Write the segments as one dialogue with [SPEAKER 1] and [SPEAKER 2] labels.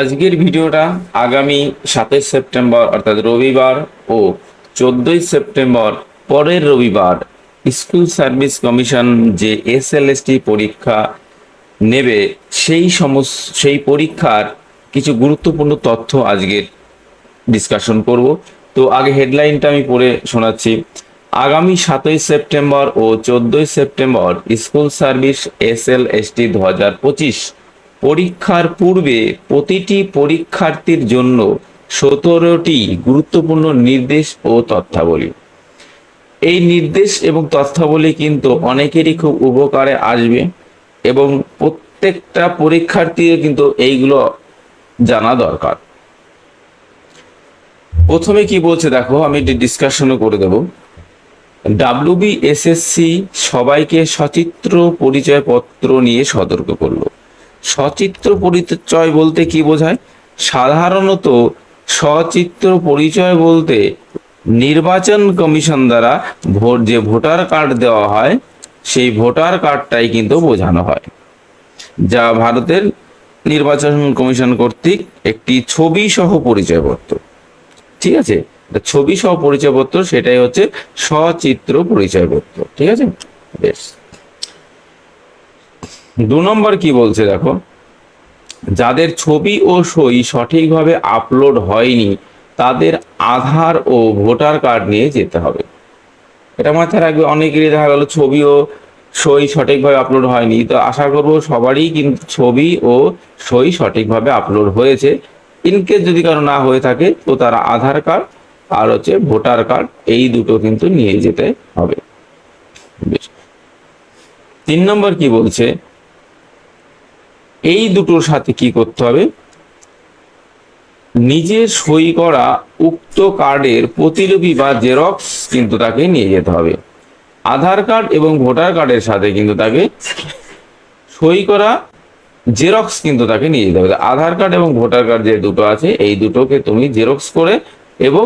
[SPEAKER 1] আজকের ভিডিওটা আগামী সাতই সেপ্টেম্বর, অর্থাৎ রবিবার ও চোদ্দই সেপ্টেম্বর পরের রবিবার স্কুল সার্ভিস কমিশন যে এসএলএসটি পরীক্ষা নেবে, সেই সমস, সেই পরীক্ষার কিছু গুরুত্বপূর্ণ তথ্য আজকের ডিসকাশন করব। তো আগে হেডলাইনটা আমি পড়ে শোনাচ্ছি। আগামী সাতই সেপ্টেম্বর ও চোদ্দই September school service S L S T দু হাজার পঁচিশ পরীক্ষার পূর্বে প্রতিটি পরীক্ষার্থীর জন্য সতেরোটি গুরুত্বপূর্ণ নির্দেশ ও তথ্যাবলী। এই নির্দেশ এবং তথ্যাবলী কিন্তু অনেকেরই খুব উপকারে আসবে এবং প্রত্যেকটা পরীক্ষার্থীর কিন্তু এইগুলো জানা দরকার। প্রথমে কি বলছে দেখো, আমি ডিসকাশনও করে দেব। ডাব্লিউবি এসএসসি সবাইকে সচিত্র পরিচয়পত্র নিয়ে সতর্ক করল। সচিত্র পরিচয় বলতে কি বোঝায়? সাধারণত সচিত্র পরিচয় বলতে নির্বাচন কমিশন দ্বারা ভোট, যে ভোটার কার্ড দেওয়া হয়, সেই ভোটার কার্ডটাই কিন্তু বোঝানো হয়। যা ভারতের নির্বাচন কমিশন কর্তৃক একটি ছবি সহ পরিচয়পত্র। ঠিক আছে? ছবি সহ পরিচয়পত্র, সেটাই হচ্ছে সচিত্র পরিচয়পত্র। ঠিক আছে? বেশ। দু নম্বর কি বলছে দেখো? যাদের ছবি ও সই সঠিকভাবে আপলোড হয়নি, তাদের আধার ও ভোটার কার্ড নিয়ে যেতে হবে। এটা মাথায় রাখবে, অনেকেরই দেখা গেল ছবি ও সই সঠিকভাবে আপলোড হয়নি। তো আশা করব সবারই কিন্তু ছবি ও সই সঠিকভাবে আপলোড হয়েছে। ইনকেস যদি কারও না হয়ে থাকে, তো তারা আধার কার্ড আর হচ্ছে ভোটার কার্ড, এই দুটো কিন্তু নিয়ে যেতে হবে। বেশ। তিন নম্বর কি বলছে? এই দুটোর সাথে কি করতে হবে? নিজে সই করা উক্ত কার্ডের প্রতিলিপি বা জেরক্স কিন্তু তাকে নিয়ে যেতে হবে। আধার কার্ড এবং ভোটার কার্ডের সাথে কিন্তু তাকে সই করা, জেরক্স কিন্তু তাকে নিয়ে যেতে হবে। আধার কার্ড এবং ভোটার কার্ড যে দুটো আছে, এই দুটোকে তুমি জেরক্স করে এবং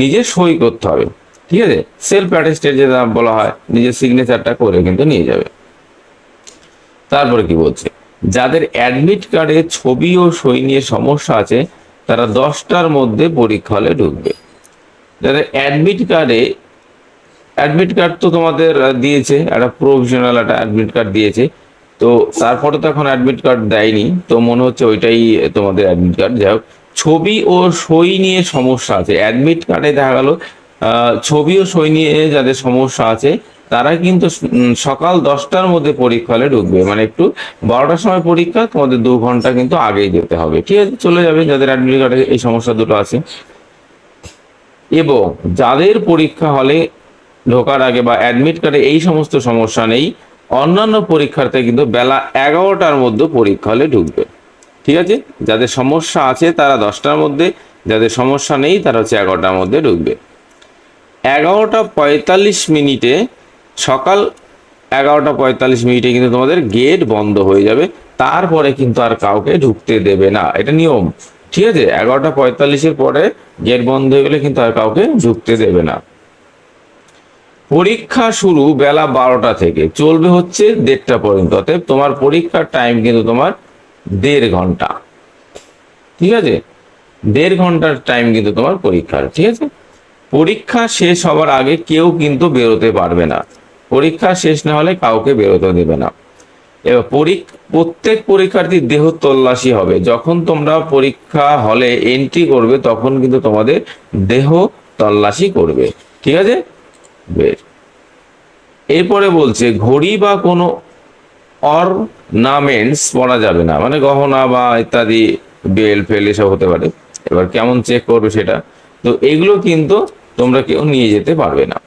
[SPEAKER 1] নিজে সই করতে হবে। ঠিক আছে? সেলফ অ্যাটেস্টেড যেটা বলা হয়, নিজের সিগনেচারটা করে কিন্তু নিয়ে যাবে। তারপরে কি বলছে? যাদের অ্যাডমিট কার্ডে ছবি ও সই নিয়ে সমস্যা আছে, তারা দশটার মধ্যে পরীক্ষা হলে ঢুকবে। যাদের অ্যাডমিট কার্ডে অ্যাডমিট কার্ড তো তোমাদের দিয়েছে, একটা প্রভিশনাল একটা অ্যাডমিট কার্ড দিয়েছে, তো তারপরে তো এখন অ্যাডমিট কার্ড দেয়নি, তো মনে হচ্ছে ওইটাই তোমাদের অ্যাডমিট কার্ড যাই হোক, ছবি ও সই নিয়ে সমস্যা আছে। অ্যাডমিট কার্ডে দেখা গেল ছবি ও সই নিয়ে যাদের সমস্যা আছে তারা কিন্তু সকাল দশটার মধ্যে পরীক্ষা হলে ঢুকবে। মানে একটু বারোটার সময় পরীক্ষা, তোমাদের দু ঘণ্টা কিন্তু আগেই যেতে হবে। ঠিক আছে, চলে যাবে, যাদের অ্যাডমিট কার্ডে এই সমস্যা দুটো আছে। এবং যাদের পরীক্ষা হলে ঢোকার আগে বা অ্যাডমিট কার্ডে এই সমস্ত সমস্যা নেই, অন্যান্য পরীক্ষার্থী কিন্তু বেলা এগারোটার মধ্যে পরীক্ষা হলে ঢুকবে। ঠিক আছে? যাদের সমস্যা আছে তারা দশটার মধ্যে, যাদের সমস্যা নেই তারা হচ্ছে এগারোটার মধ্যে ঢুকবে। এগারোটা পঁয়তাল্লিশ মিনিটে সকাল এগারোটা পঁয়তাল্লিশ মিনিটে কিন্তু তোমাদের গেট বন্ধ হয়ে যাবে। তারপরে কিন্তু আর কাউকে ঢুকতে দেবে না। এটা নিয়ম। ঠিক আছে? এগারোটা পঁয়তাল্লিশের পরে গেট বন্ধ হয়ে গেলে কিন্তু আর কাউকে ঢুকতে দেবে না। পরীক্ষা শুরু বেলা বারোটা থেকে। চলবে হচ্ছে দেড়টা পর্যন্ত। অতএব তোমার পরীক্ষার টাইম কিন্তু তোমার দেড় ঘণ্টা। ঠিক আছে? দেড় ঘণ্টার টাইম কিন্তু তোমার পরীক্ষার। ঠিক আছে? পরীক্ষা শেষ হওয়ার আগে কেউ কিন্তু বেরোতে পারবে না। পরীক্ষা শেষ না হলে কাউকে বেরোতে দেবে না। এবার পরীক- প্রত্যেক পরীক্ষার্থীর দেহ তল্লাশি হবে। যখন তোমরা পরীক্ষা হলে এন্ট্রি করবে, তখন কিন্তু তোমাদের দেহ তল্লাশি করবে। ঠিক আছে? এরপরে বলছে, ঘড়ি বা কোনো অর্নামেন্টস পরা যাবে না। মানে গহনা বা ইত্যাদি, বেল, ফেল এসব হতে পারে। এবার কেমন চেক করবে সেটা? তো এগুলো কিন্তু তোমরা কেউ নিয়ে যেতে পারবে না।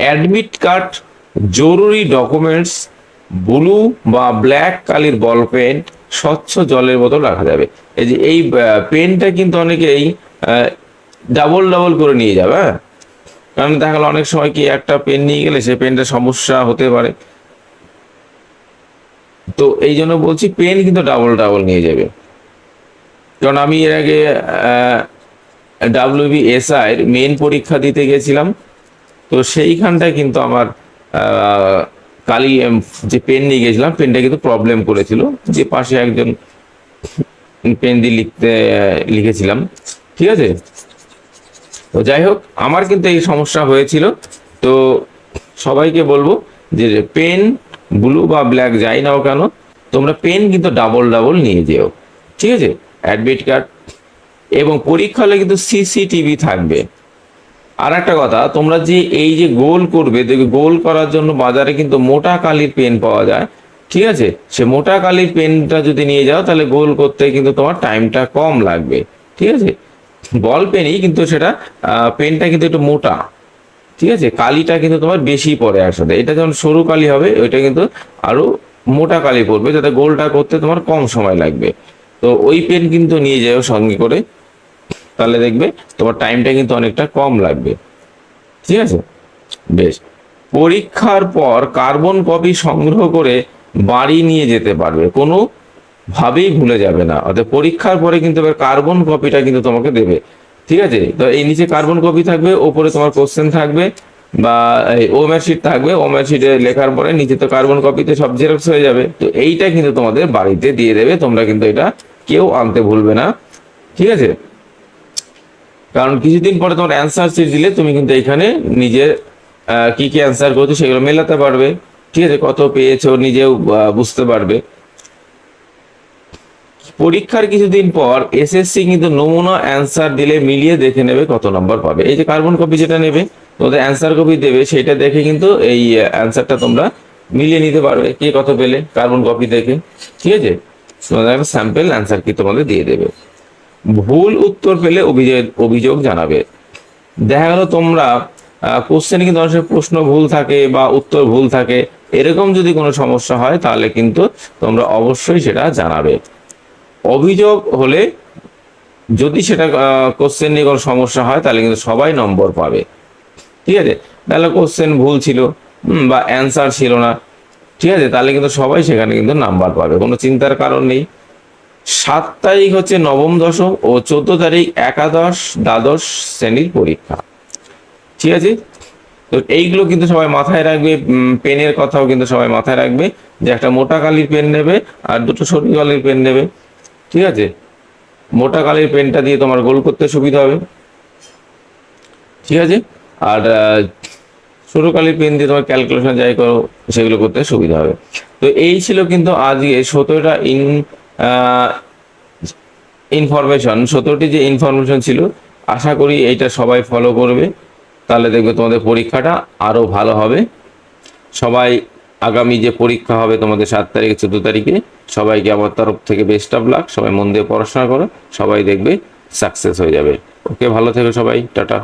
[SPEAKER 1] অ্যাডমিট কার্ড, জরুরি ডকুমেন্টস, ব্লু বা ব্ল্যাক কালির বল পেন, স্বচ্ছ জলের বোতল রাখা যাবে। এই যে এই পেনটা কিন্তু অনেকেই ডাবল ডাবল করে নিয়ে যাবে হ্যাঁ? কারণ দেখা গেলো অনেক সময় কি একটা পেন নিয়ে গেলে সেই পেনটা সমস্যা হতে পারে। তো এই জন্য বলছি পেন কিন্তু ডাবল ডাবল নিয়ে যাবে। কারণ আমি এর আগে ডাব্লিউবি এসআই মেন পরীক্ষা দিতে গেছিলাম। তো সেইখানটায় কিন্তু আমার কালি যে পেন নিয়ে গেছিলাম পেনটা কিন্তু প্রবলেম করেছিল। যে পাশে একজন পেন দিয়ে লিখতে লিখেছিলাম। ঠিক আছে? তো যাই হোক, আমার কিন্তু এই সমস্যা হয়েছিল। তো সবাইকে বলব যে পেন ব্লু বা ব্ল্যাক যাই নাও কেন, তোমরা পেন কিন্তু ডাবল ডাবল নিয়ে যেও। ঠিক আছে? অ্যাডমিট কার্ড এবং পরীক্ষা হলে কিন্তু সিসিটিভি থাকবে। আর একটা কথা, তোমরা যে এই যে গোল করবে, দেখবে গোল করার জন্য বাজারে কিন্তু মোটা কালির পেন পাওয়া যায়। ঠিক আছে? সে মোটা কালির পেনটা যদি নিয়ে যাও, তাহলে গোল করতে কিন্তু তোমার টাইমটা কম লাগবে। ঠিক আছে? বল পেনই কিন্তু সেটা পেনটা কিন্তু একটু মোটা। ঠিক আছে? কালিটা কিন্তু তোমার বেশি পড়ে একসাথে। এটা যখন সরু কালি হবে, ওইটা কিন্তু আরও মোটা কালি পড়বে, যাতে গোলটা করতে তোমার কম সময় লাগবে। তো ওই পেন কিন্তু নিয়ে যাও সঙ্গে করে। তাহলে দেখবে তোমার টাইমটা কিন্তু অনেকটা কম লাগবে। ঠিক আছে? বেশ। পরীক্ষার পর কার্বন কপি সংগ্রহ করে বাড়ি নিয়ে যেতে পারবে। কোনো ভাবেই ভুলে যাবে না। অর্থাৎ পরীক্ষার পরে কিন্তু এবার কার্বন কপিটা কিন্তু তোমাকে দেবে। ঠিক আছে? তো এই নিচে কার্বন কপি থাকবে, ওপরে তোমার কোশ্চেন থাকবে, বা ওমের থাকবে ওমের লেখার পরে নিচে তো কার্বন কপিতে সব জেরক্স হয়ে যাবে। তো এইটা কিন্তু তোমাদের বাড়িতে দিয়ে দেবে। তোমরা কিন্তু এটা কেউ আনতে ভুলবে না। ঠিক আছে? কারণ কিছুদিন পরে তোমার অ্যান্সার শিট দিলে তুমি কিন্তু এখানে নিজে আহ, কি কি অ্যান্সার করছ সেগুলো মেলাতে পারবে। ঠিক আছে কত পেয়েছ নিজেও বুঝতে পারবে। পরীক্ষার কিছুদিন পর এসএসসি কিন্তু নমুনা অ্যান্সার দিলে মিলিয়ে দেখে নেবে কত নম্বর পাবে। এই যে কার্বন কপি যেটা নেবে তোমাদের অ্যান্সার কপি দেবে সেটা দেখে কিন্তু এই অ্যান্সারটা তোমরা মিলিয়ে নিতে পারবে কে কত পেলে কার্বন কপি দেখে। ঠিক আছে? তোমাদের একটা স্যাম্পল অ্যান্সার কি তোমাদের দিয়ে দেবে। ভুল উত্তর পেলে অভিযোগ অভিযোগ জানাবে। দেখা গেল তোমরা কোশ্চেনে কিন্তু অনেক প্রশ্ন ভুল থাকে বা উত্তর ভুল থাকে। এরকম যদি কোনো সমস্যা হয়, তাহলে কিন্তু তোমরা অবশ্যই সেটা জানাবে। অভিযোগ হলে যদি সেটা কোশ্চেন নিয়ে কোনো সমস্যা হয়, তাহলে কিন্তু সবাই নম্বর পাবে। ঠিক আছে? তাহলে কোশ্চেন ভুল ছিল বা অ্যান্সার ছিল না। ঠিক আছে? তাহলে কিন্তু সবাই সেখানে কিন্তু নাম্বার পাবে। কোনো চিন্তার কারণ নেই। সাত তারিখ হচ্ছে নবম দশম ও চোদ্দ তারিখ একাদশ দ্বাদশ শ্রেণির পরীক্ষা। ঠিক আছে? তো এইগুলো কিন্তু সবাই মাথায় রাখবে পেনের কথাও কিন্তু সবাই মাথায় রাখবে যে একটা মোটা কালির পেন নেবে আর দুটো সরু কালির পেন নেবে। ঠিক আছে? মোটা কালির পেনটা দিয়ে তোমার গোল করতে সুবিধা হবে। ঠিক আছে? আর সরু কালির পেন দিয়ে তোমার ক্যালকুলেশন যাই করো, সেগুলো করতে সুবিধা হবে। তো এই ছিল কিন্তু আজকে সতেরোটা ইন ইনফরমেশন সতেরোটি যে ইনফরমেশন ছিল, আশা করি এইটা সবাই ফলো করবে। তাহলে দেখবে তোমাদের পরীক্ষাটা আরও ভালো হবে। সবাই আগামী যে পরীক্ষা হবে তোমাদের সাত তারিখে, চোদ্দ তারিখে, সবাইকে আমার তরফ থেকে বেস্ট অফ লাক সবাই মন দিয়ে পড়াশোনা করো, সবাই দেখবে সাকসেস হয়ে যাবে। ওকে ভালো থেকো সবাই, টাটা।